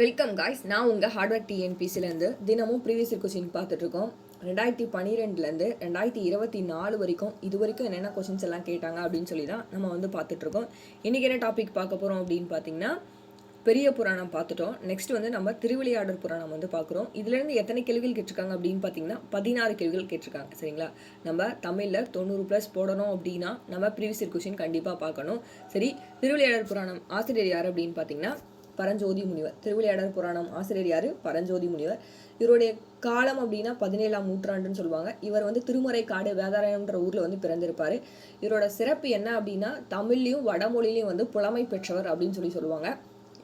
Welcome guys நான் உங்கள் hardware டிஎன்பிசிலேருந்து தினமும் ப்ரீவியஸ் கொஸ்டின் பார்த்துட்ருக்கோம். ரெண்டாயிரத்தி பன்னிரெண்டுலேருந்து ரெண்டாயிரத்தி இருபத்தி நாலு வரைக்கும் இது வரைக்கும் என்னென்ன கொஷின்ஸ் எல்லாம் கேட்டாங்க அப்படின்னு சொல்லி தான் நம்ம வந்து பார்த்துட்ருக்கோம். இன்றைக்கி என்ன டாபிக் பார்க்க போகிறோம் அப்படின்னு பார்த்தீங்கன்னா பெரிய புராணம் பார்த்துட்டோம். நெக்ஸ்ட் வந்து நம்ம திருவிளையாடல் புராணம் வந்து பார்க்குறோம். இதுலேருந்து எத்தனை கேள்விகள் கேட்டிருக்காங்க அப்படின்னு பார்த்தீங்கன்னா பதினாறு கேள்விகள் கேட்டிருக்காங்க. சரிங்களா? நம்ம தமிழில் தொண்ணூறு ப்ளஸ் போடணும் அப்படின்னா நம்ம ப்ரீவியஸ் கொஷின் கண்டிப்பாக பார்க்கணும். சரி திருவிளையாடல் புராணம் ஆசிரியர் யார் அப்படின்னு பார்த்தீங்கன்னா பரஞ்சோதி முனிவர். திருவிளையாடல் புராணம் ஆசிரியர் யார்? பரஞ்சோதி முனிவர். இவருடைய காலம் அப்படின்னா பதினேழாம் நூற்றாண்டுன்னு சொல்லுவாங்க. இவர் வந்து திருமறை காடு வேதாரயம்ன்ற ஊரில் வந்து பிறந்திருப்பார். இவரோட சிறப்பு என்ன அப்படின்னா தமிழ்லையும் வடமொழிலையும் வந்து புலமை பெற்றவர் அப்படின்னு சொல்லி சொல்லுவாங்க.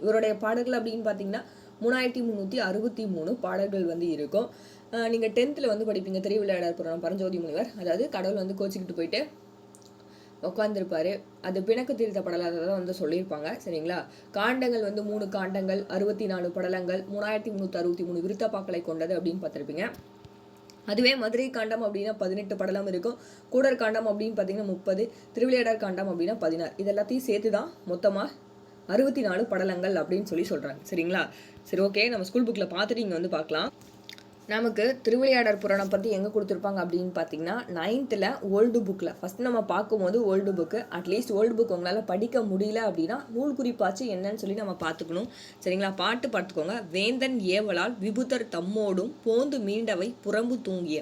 இவருடைய பாடல்கள் அப்படின்னு பார்த்தீங்கன்னா மூணாயிரத்தி முந்நூற்றி அறுபத்தி மூணு பாடல்கள் வந்து இருக்கும். நீங்கள் டென்த்தில் வந்து படிப்பீங்க. திருவிளையாடல் புராணம் பரஞ்சோதி முனிவர். அதாவது கடவுள் வந்து கோச்சிக்கிட்டு போயிட்டு உட்காந்துருப்பாரு அது பிணக்கு தீர்த்த படலாக தான் வந்து சொல்லியிருப்பாங்க சரிங்களா? காண்டங்கள் வந்து மூணு காண்டங்கள் அறுபத்தி நாலு படலங்கள் மூணாயிரத்தி முந்நூற்றி அறுபத்தி மூணு விருத்தப்பாக்களை கொண்டது அப்படின்னு பார்த்துருப்பீங்க. அதுவே மதுரை காண்டம் அப்படின்னா பதினெட்டு படலம் இருக்கும். கூடர் காண்டம் அப்படின்னு பார்த்தீங்கன்னா முப்பது திருவிளையாடர் காண்டம் அப்படின்னா பதினாறு. இது எல்லாத்தையும் சேர்த்து தான் மொத்தமாக அறுபத்தி நாலு படலங்கள் அப்படின்னு சொல்லி சொல்கிறாங்க சரிங்களா? சரி ஓகே. நம்ம ஸ்கூல் புக்கில் பார்த்துட்டு இங்கே வந்து பார்க்கலாம். நமக்கு திருவிளையாடர் புராணம் பற்றி எங்கே கொடுத்துருப்பாங்க அப்படின்னு பார்த்தீங்கன்னா நைன்த்தில் ஓல்டு புக்கில் ஃபஸ்ட் நம்ம பார்க்கும்போது old book at least old book உங்களால் படிக்க முடியல அப்படின்னா நூல் குறிப்பாச்சு என்னன்னு சொல்லி நம்ம பார்த்துக்கணும் சரிங்களா? பாட்டு பார்த்துக்கோங்க வேந்தன் ஏவலால் விபுதர் தம்மோடும் போந்து மீண்டவை புறம்பு தூங்கிய.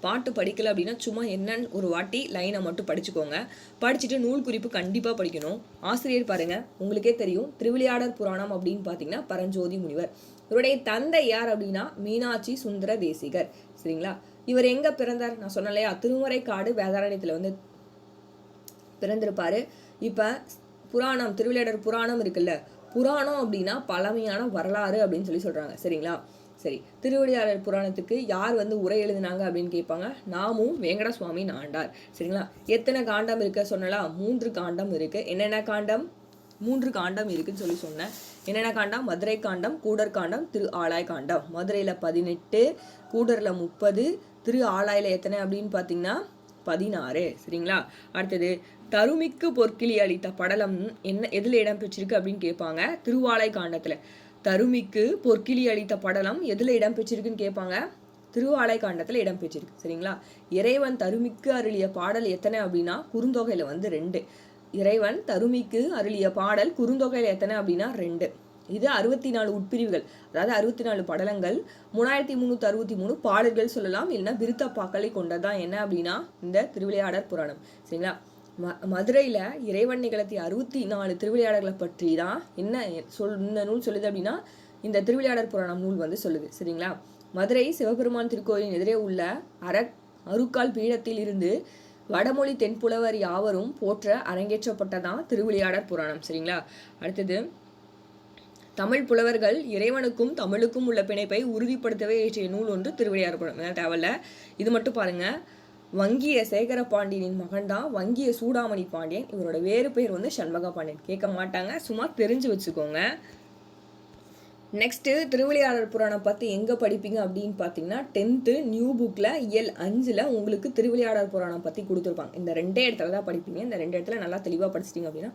பாட்டு படிக்கல அப்படின்னா சும்மா என்னன்னு ஒரு வாட்டி லைனை மட்டும் படிச்சுக்கோங்க. படிச்சுட்டு நூல் குறிப்பு கண்டிப்பாக படிக்கணும். ஆசிரியர் பாருங்கள் உங்களுக்கே தெரியும் திருவிளையாடர் புராணம் அப்படின்னு பார்த்தீங்கன்னா பரஞ்சோதி முனிவர். இவருடைய தந்தை யார் அப்படின்னா மீனாட்சி சுந்தர தேசிகர் சரிங்களா? இவர் எங்க பிறந்தார்? நான் சொன்னேன் இல்லையா? திருமுறை காடு வேதாரண்யத்தில் வந்து பிறந்திருப்பாரு. இப்போ புராணம் திருவிளையாடர் புராணம் இருக்குல்ல? புராணம் அப்படின்னா பழமையான வரலாறு அப்படின்னு சொல்லி சொல்றாங்க. சரிங்களா? சரி திருவிளையாடர் புராணத்துக்கு யார் வந்து உரை எழுதினாங்க அப்படின்னு கேட்பாங்க. நாமும் வேங்கட சுவாமி நாண்டார் சரிங்களா? எத்தனை காண்டம் இருக்கு? சொன்னலாம் மூன்று காண்டம் இருக்கு. என்னென்ன காண்டம்? மூன்று காண்டம் இருக்குன்னு சொல்லி சொன்னேன். என்னென்ன காண்டம்? மதுரை காண்டம் கூடர் காண்டம் திரு ஆலாய் காண்டம். மதுரையில் பதினெட்டு கூடரில் முப்பது திரு ஆலாயில் எத்தனை அப்படின்னு பார்த்தீங்கன்னா பதினாறு. சரிங்களா? அடுத்தது தருமிக்கு பொற்கிளி அளித்த படலம் என்ன எதில் இடம் பெற்றிருக்கு அப்படின்னு கேட்பாங்க திருவாலை காண்டத்தில். தருமிக்கு பொற்கிளி அளித்த படலம் எதில் இடம் பெற்றிருக்குன்னு கேட்பாங்க திருவாலை காண்டத்தில் இடம் பெற்றிருக்கு. சரிங்களா? இறைவன் தருமிக்கு அருளிய பாடல் எத்தனை அப்படின்னா குறுந்தொகையில் வந்து ரெண்டு. இறைவன் தருமிக்கு அருளிய பாடல் குறுந்தொகையில் எத்தனை அப்படின்னா ரெண்டு. இது அறுபத்தி நாலு உட்பிரிவுகள். அதாவது அறுபத்தி நாலு படலங்கள். மூணாயிரத்தி முந்நூற்றி அறுபத்தி மூணு பாடல்கள் சொல்லலாம். இல்லைன்னா விருத்தப்பாக்களை கொண்டதான் என்ன அப்படின்னா இந்த திருவிளையாடர் புராணம். சரிங்களா? ம மதுரையில் இறைவன் நிகழ்த்திய அறுபத்தி நாலு திருவிளையாடர்களை பற்றி தான் என்ன சொல் இந்த நூல் சொல்லுது அப்படின்னா இந்த திருவிளையாடர் புராணம் நூல் வந்து சொல்லுது. சரிங்களா? மதுரை சிவபெருமான் திருக்கோயிலின் எதிரே உள்ள அர அருக்கால் பீடத்தில் இருந்து வடமொழி தென்புலவர் யாவரும் போற்ற அரங்கேற்றப்பட்டதான் திருவிளையாடற் புராணம் சரிங்களா? அடுத்தது தமிழ் புலவர்கள் இறைவனுக்கும் தமிழுக்கும் உள்ள பிணைப்பை உறுதிப்படுத்தவே இயற்றிய நூல் ஒன்று திருவிளையாடற் புராணம். தேவையில்ல. இது மட்டும் பாருங்க. வங்கிய சேகர பாண்டியனின் மகன் தான் வங்கிய சூடாமணி பாண்டியன். இவரோட வேறு பேர் வந்து சண்முக பாண்டியன். கேட்க மாட்டாங்க. சும்மா தெரிஞ்சு வச்சுக்கோங்க. நெக்ஸ்ட்டு திருவிளையாடல் புராணம் பற்றி எங்கே படிப்பீங்க அப்படின்னு பார்த்தீங்கன்னா டென்த்து நியூ புக்கில் இயல் அஞ்சில் உங்களுக்கு திருவிளையாடர் புராணம் பற்றி கொடுத்துருப்பாங்க. இந்த ரெண்டே இடத்துல தான் படிப்பீங்க. இந்த ரெண்டு இடத்துல நல்லா தெளிவாக படிச்சிட்டிங்க அப்படின்னா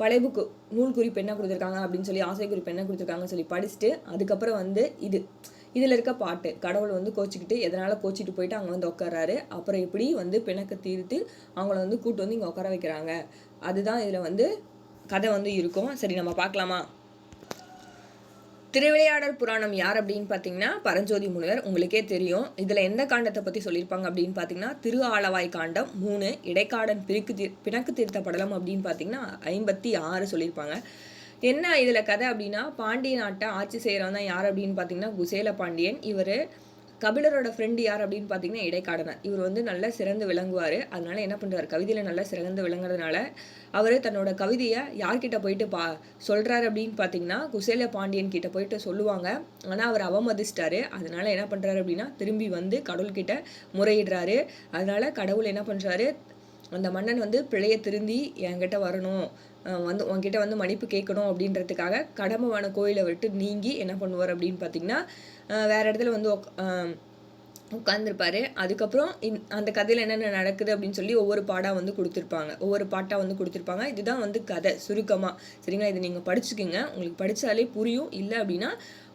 பழைய புக்கு நூல் குறிப்பு என்ன கொடுத்துருக்காங்க அப்படின்னு சொல்லி ஆசை குறிப்பு என்ன கொடுத்துருக்காங்கன்னு சொல்லி படிச்சுட்டு அதுக்கப்புறம் வந்து இது இதில் இருக்க பாட்டு கடவுள் வந்து கோச்சிக்கிட்டு எதனால் கோச்சிட்டு போயிட்டு அங்கே வந்து உட்காராரு அப்புறம் எப்படி வந்து பிணக்க தீர்த்து அவங்கள வந்து கூட்டு வந்து இங்கே உட்கார வைக்கிறாங்க. அதுதான் இதில் வந்து கதை வந்து இருக்கும். சரி நம்ம பார்க்கலாமா? திருவிளையாடல் புராணம் யார் அப்படின்னு பார்த்தீங்கன்னா பரஞ்சோதி முனிவர். உங்களுக்கே தெரியும். இதில் எந்த காண்டத்தை பற்றி சொல்லியிருப்பாங்க அப்படின்னு பார்த்தீங்கன்னா திரு ஆளவாய் காண்டம் மூணு இடைக்காடன் பிரிக்கு தீர் பிணக்கு தீர்த்த படலம் அப்படின்னு பார்த்தீங்கன்னா ஐம்பத்தி ஆறு சொல்லியிருப்பாங்க. என்ன இதில் கதை அப்படின்னா பாண்டிய நாட்டை ஆட்சி செய்கிறவன் தான் யார் அப்படின்னு பார்த்தீங்கன்னா குசேல பாண்டியன் இவர் கபிலரோட ஃப்ரெண்டு யார் அப்படின்னு பார்த்தீங்கன்னா இடைக்காடனார் இவர் வந்து நல்லா சிறந்து விளங்குவார். அதனால என்ன பண்ணுறாரு கவிதையில் நல்லா சிறந்து விளங்குறதுனால அவர் தன்னோட கவிதையை யார்கிட்ட போயிட்டு பா சொல்கிறாரு அப்படின்னு பார்த்தீங்கன்னா குசேல பாண்டியன் கிட்ட போயிட்டு சொல்லுவாங்க. ஆனால் அவர் அவமதிச்சிட்டாரு. அதனால என்ன பண்ணுறாரு அப்படின்னா திரும்பி வந்து கடவுள்கிட்ட முறையிடுறாரு. அதனால கடவுள் என்ன பண்ணுறாரு அந்த மன்னன் வந்து பிழைய திருந்தி என்கிட்ட வரணும். வந்து உங்ககிட்ட வந்து மன்னிப்பு கேட்கணும் அப்படின்றதுக்காக கடம்பவான கோயிலை விட்டு நீங்கி என்ன பண்ணுவார் அப்படின்னு பார்த்தீங்கன்னா வேற இடத்துல வந்து உட்காந்துருப்பாரு அதுக்கப்புறம் இந் அந்த கதையில் என்னென்ன நடக்குது அப்படின்னு சொல்லி ஒவ்வொரு பாடாக வந்து கொடுத்துருப்பாங்க. ஒவ்வொரு பாட்டாக வந்து கொடுத்துருப்பாங்க. இதுதான் வந்து கதை சுருக்கமாக சரிங்களா? இதை நீங்கள் படிச்சுக்கோங்க. உங்களுக்கு படித்தாலே புரியும். இல்லை அப்படின்னா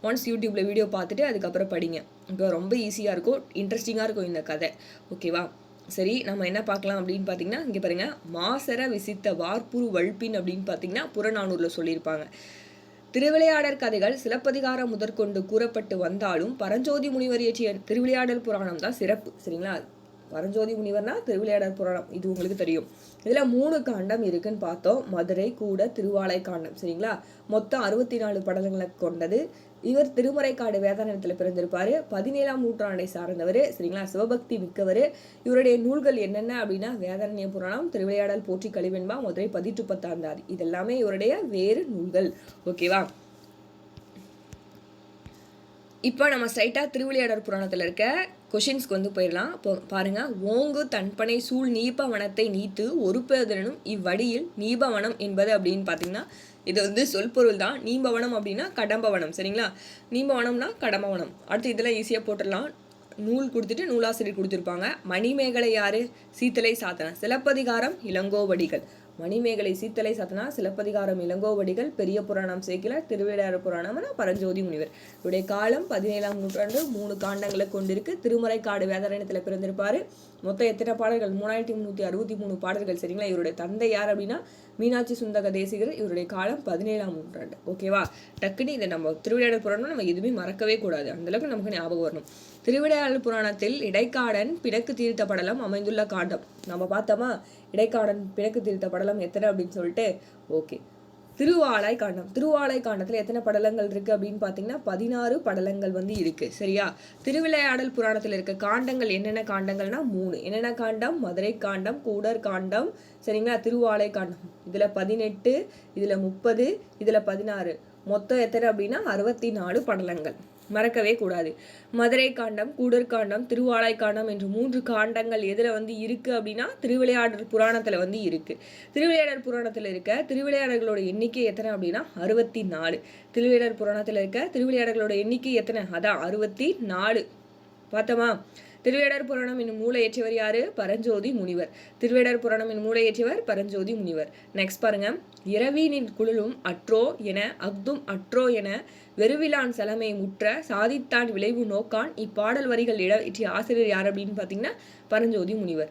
ஒன்ஸ் யூடியூப்பில் வீடியோ பார்த்துட்டு அதுக்கப்புறம் படிங்க. இப்போ ரொம்ப ஈஸியாக இருக்கும். இன்ட்ரெஸ்டிங்காக இருக்கும் இந்த கதை. ஓகேவா சரி நம்ம என்ன பார்க்கலாம் அப்படின்னு பார்த்தீங்கன்னா இங்கே பாருங்கள் மாசர விசித்த வார்ப்புரு வல்பின் அப்படின்னு பார்த்தீங்கன்னா புறநானூரில் சொல்லியிருப்பாங்க. திருவிளையாடற் கதைகள் சிலப்பதிகாரம் முதற்கொண்டு கூறப்பட்டு வந்தாலும் பரஞ்சோதி முனிவர் இயற்றிய திருவிளையாடல் புராணம் தான் சிறப்பு. சரிங்களா? பரஞ்சோதி முனிவர்னா திருவிளையாடல் புராணம். இது உங்களுக்கு தெரியும். இதில் மூணு காண்டம் இருக்குன்னு பார்த்தோம். மதுரை கூட திருவாலை காண்டம் சரிங்களா? மொத்தம் அறுபத்தி நாலு படலங்களை கொண்டது. இவர் திருமறைக்காடு வேதாரணத்தில் பிறந்திருப்பார். பதினேழாம் நூற்றாண்டை சார்ந்தவர். சரிங்களா? சிவபக்தி மிக்கவர். இவருடைய நூல்கள் என்னென்ன அப்படின்னா வேதாரண்ய புராணம் திருவிளையாடல் போற்றி கழிவென்பா மதுரை பதிற்று பத்தாந்தாதி இதெல்லாமே இவருடைய வேறு நூல்கள். ஓகேவா? இப்போ நம்ம ஸ்ட்ரைட்டாக திருவிளையாடல் புராணத்தில் இருக்க கொஷின்ஸ்க்கு வந்து போயிடலாம். இப்போ பாருங்கள் ஓங்கு தன்பனை சூழ் நீபவனத்தை நீத்து ஒரு பேதனும் இவ்வடியில் நீபவனம் என்பது அப்படின்னு பார்த்தீங்கன்னா இது வந்து சொல்பொருள் தான். நீம்பவனம் அப்படின்னா கடம்பவனம் சரிங்களா? நீம்பவனம்னா கடம்பவனம். அடுத்து இதெல்லாம் ஈஸியாக போட்டுடலாம். நூல் கொடுத்துட்டு நூலாசிரியர் கொடுத்துருப்பாங்க. மணிமேகலை யாரு? சீத்தலை சாத்தன சிலப்பதிகாரம் இளங்கோவடிகள். மணிமேகலை சீத்தலை சத்னா சிலப்பதிகாரம் இளங்கோவடிகள் பெரிய புராணம் சேக்கில திருவிடையாறு புராணம்னா பரஞ்சோதி முனிவர். இவருடைய காலம் பதினேழாம் நூற்றாண்டு மூணு காண்டங்களை கொண்டிருக்கு. திருமறைக்காடு வேதாரண்யத்தில் பிறந்திருப்பாரு. மொத்தம் எத்தனை பாடல்கள்? மூணாயிரத்தி முந்நூற்றி அறுபத்தி மூணு பாடல்கள். சரிங்களா? இவருடைய தந்தை யார் அப்படின்னா மீனாட்சி சுந்தக தேசிகர். இவருடைய காலம் பதினேழாம் நூற்றாண்டு. ஓகேவா? டக்குன்னு இதை நம்ம திருவிளையாடல் புராணம் நம்ம எதுவுமே மறக்கவே கூடாது. அந்தளவுக்கு நமக்கு ஞாபகம் வரணும். திருவிளையாடல் புராணத்தில் இடைக்காடன் பிணக்கு தீர்த்த படலம் அமைந்துள்ள காண்டம். நம்ம பார்த்தோமா? இடைக்காடன் பிணக்கு தீர்த்த படலம் எத்தனை அப்படின்னு சொல்லிட்டு? ஓகே. திருவாலை காண்டம். திருவாலை காண்டத்தில் எத்தனை படலங்கள் இருக்குது அப்படின்னு பார்த்தீங்கன்னா பதினாறு படலங்கள் வந்து இருக்குது சரியா? திருவிளையாடல் புராணத்தில் இருக்க காண்டங்கள் என்னென்ன காண்டங்கள்னா மூணு. என்னென்ன காண்டம்? மதுரை காண்டம் கூடர் காண்டம் சரிங்களா? திருவாலை காண்டம். இதில் பதினெட்டு இதில் முப்பது இதில் பதினாறு. மொத்தம் எத்தனை அப்படின்னா அறுபத்தி நாலு படலங்கள். மறக்கவே கூடாது. மதுரை காண்டம் கூடர் காண்டம் திருவாலை காண்டம் என்று மூன்று காண்டங்கள் எதில் வந்து இருக்குது அப்படின்னா திருவிளையாடல் புராணத்தில் வந்து இருக்குது திருவிளையாடல் புராணத்தில் இருக்க திருவிளையாடல்களோட எண்ணிக்கை எத்தனை அப்படின்னா அறுபத்தி நாலு திருவிளையாடல் புராணத்தில் இருக்க திருவிளையாடல்களோட எண்ணிக்கை எத்தனை? அதான் அறுபத்தி நாலு பார்த்தோமா? திருவேடர் புராணம் என்னும் மூளையேற்றவர் யாரு? பரஞ்சோதி முனிவர். திருவேடர் புராணம் என்னும் மூளையேற்றவர் பரஞ்சோதி முனிவர். நெக்ஸ்ட் பாருங்க. இரவீனின் குழலும் அற்றோ என அக்தும் அற்றோ என வெறுவிலான் செலமை முற்ற சாதித்தான் விளைவு நோக்கான் இப்பாடல் வரிகள் இட ஆசிரியர் யார் அப்படின்னு பார்த்தீங்கன்னா பரஞ்சோதி முனிவர்.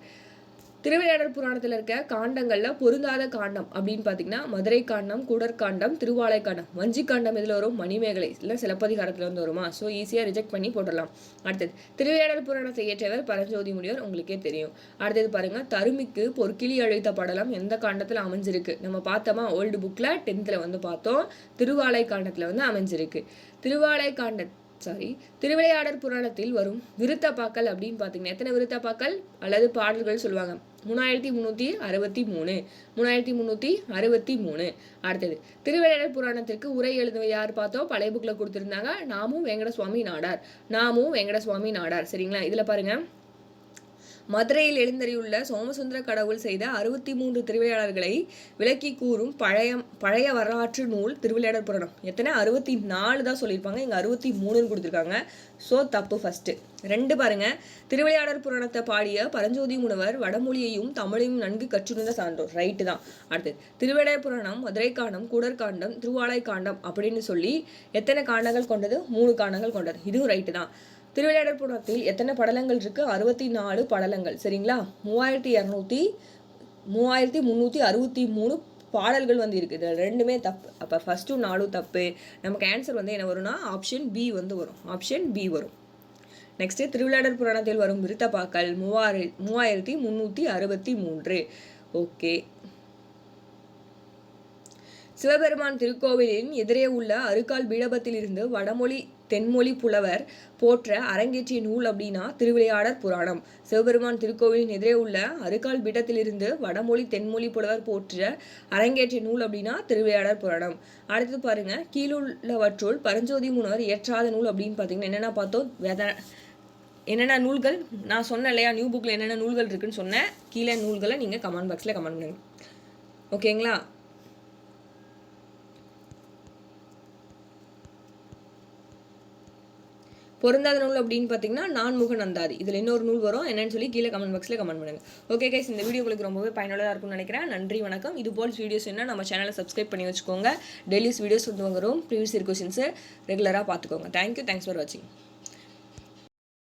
திருவிளையாடல் புராணத்தில் இருக்க காண்டங்களில் பொருந்தாத காண்டம் அப்படின்னு பார்த்தீங்கன்னா மதுரை காண்டம் குடர் காண்டம் திருவாலை காண்டம் வஞ்சி காண்டம் இதில் வரும் மணிமேகலை இல்லை சிலப்பதிகாரத்தில் வந்து வருமா? ஸோ ஈஸியாக ரிஜெக்ட் பண்ணி போட்டுடலாம். அடுத்தது திருவிளையாடல் புராணத்தை இயற்றியவர் பரஞ்சோதி முனிவர் உங்களுக்கே தெரியும். அடுத்தது பாருங்கள் தருமிக்கு பொற்கிளி அழித்த படலம் எந்த காண்டத்தில் அமைஞ்சிருக்கு? நம்ம பார்த்தோமா ஓல்டு புக்கில் டென்த்தில் வந்து பார்த்தோம் திருவாலை காண்டத்தில் வந்து அமைஞ்சிருக்கு. திருவாலை காண்ட சாரி திருவிளையாடர் புராணத்தில் வரும் விருத்தப்பாக்கள் அப்படின்னு பார்த்தீங்கன்னா எத்தனை விருத்தப்பாக்கள் அல்லது பாடல்கள் சொல்லுவாங்க. மூணாயிரத்தி முந்நூற்றி அறுபத்தி மூணு. மூணாயிரத்தி முந்நூற்றி அறுபத்தி மூணு. அடுத்தது திருவிளையாடல் புராணத்திற்கு உரை எழுதுவ யார் பார்த்தோம் பழைய புக்கில் கொடுத்துருந்தாங்க. நாமும் வெங்கடசுவாமி நாடார். நாமும் வெங்கடசுவாமி நாடார். சரிங்களா? இதில் பாருங்கள் மதுரையில் எழுந்தறியுள்ள சோமசுந்தர கடவுள் செய்த அறுபத்தி மூன்று திருவிளையாடல்களை விளக்கி கூறும் பழைய பழைய வரலாற்று நூல் திருவிளையாடல் புராணம். எத்தனை? அறுபத்தி நாலு தான் சொல்லியிருப்பாங்க. இங்கே அறுபத்தி மூணுன்னு கொடுத்துருக்காங்க. ஸோ தப்பு ஃபஸ்ட்டு ரெண்டு பாருங்க. திருவிளையாடல் புராணத்தை பாடிய பரஞ்சோதி முனவர் வடமொழியையும் தமிழையும் நன்கு கற்றுணர்ந்த சான்றோர். ரைட்டு தான். அடுத்து திருவிளையாடல் புராணம் மதுரை காண்டம் கூடற்காண்டம் திருவாலை காண்டம் அப்படின்னு சொல்லி எத்தனை காண்டங்கள் கொண்டது? மூணு காண்டங்கள் கொண்டது. இதுவும் ரைட்டு தான். திருவிளையாடல் புராணத்தில் எத்தனை படலங்கள் இருக்குது அறுபத்தி நாலு படலங்கள். சரிங்களா? மூவாயிரத்தி இரநூத்தி மூவாயிரத்தி முந்நூற்றி அறுபத்தி மூணு பாடல்கள் வந்து இருக்குது இதில் ரெண்டுமே தப்பு. அப்போ ஃபஸ்ட்டும் நாலும் தப்பு. நமக்கு ஆன்சர் வந்து என்ன வரும்னா ஆப்ஷன் பி வந்து வரும். ஆப்ஷன் பி வரும். நெக்ஸ்ட்டு திருவிளையாடல் புராணத்தில் வரும் விருத்தப்பாக்கள் மூவாயிர மூவாயிரத்தி முந்நூற்றி அறுபத்தி மூன்று. ஓகே சிவபெருமான் திருக்கோவிலின் எதிரே உள்ள அருக்கால் பீடபத்தில் இருந்து வடமொழி தென்மொழி புலவர் போற்ற அரங்கேற்றிய நூல் அப்படின்னா திருவிளையாடற் புராணம். சிவபெருமான் திருக்கோவிலின் எதிரே உள்ள அருகால் பீடத்திலிருந்து வடமொழி தென்மொழி புலவர் போற்ற அரங்கேற்றிய நூல் அப்படின்னா திருவிளையாடற் புராணம். அடுத்து பாருங்க கீழுள்ளவற்றுள் பரஞ்சோதி முனவர் இயற்றாத நூல் அப்படின்னு பார்த்தீங்கன்னா என்னென்ன பார்த்தோம்? வெத என்னென்ன நூல்கள்? நான் சொன்னேன் இல்லையா நியூ புக்கில் என்னென்ன நூல்கள் இருக்குன்னு சொன்னேன். கீழே நூல்களை நீங்கள் கமெண்ட் பாக்ஸில் கமெண்ட் பண்ணுங்க. ஓகேங்களா பொருந்தாத நூல் அப்படின்னு பார்த்தீங்கன்னா நான்முக நந்தாதி. இதில் இன்னொரு நூல் வரும். என்னன்னு சொல்லி கீழே கமெண்ட் பாக்ஸில் கமெண்ட் பண்ணுங்கள் ஓகே கைஸ் இந்த வீடியோ உங்களுக்கு ரொம்பவே பயனுள்ளதாக இருக்கும்னு நினைக்கிறேன். நன்றி வணக்கம். இது போல் வீடியோஸ் என்ன நம்ம சேனலை சப்ஸ்கிரைப் பண்ணி வச்சுக்கோங்க. டெய்லிஸ் வீடியோஸ் வந்து வரும் ப்ரீவியஸ் இயர் கொஷின்ஸு ரெகுலராக பார்த்துக்கோங்க. தேங்க்யூ தேங்க்ஸ் ஃபார் வாட்சிங்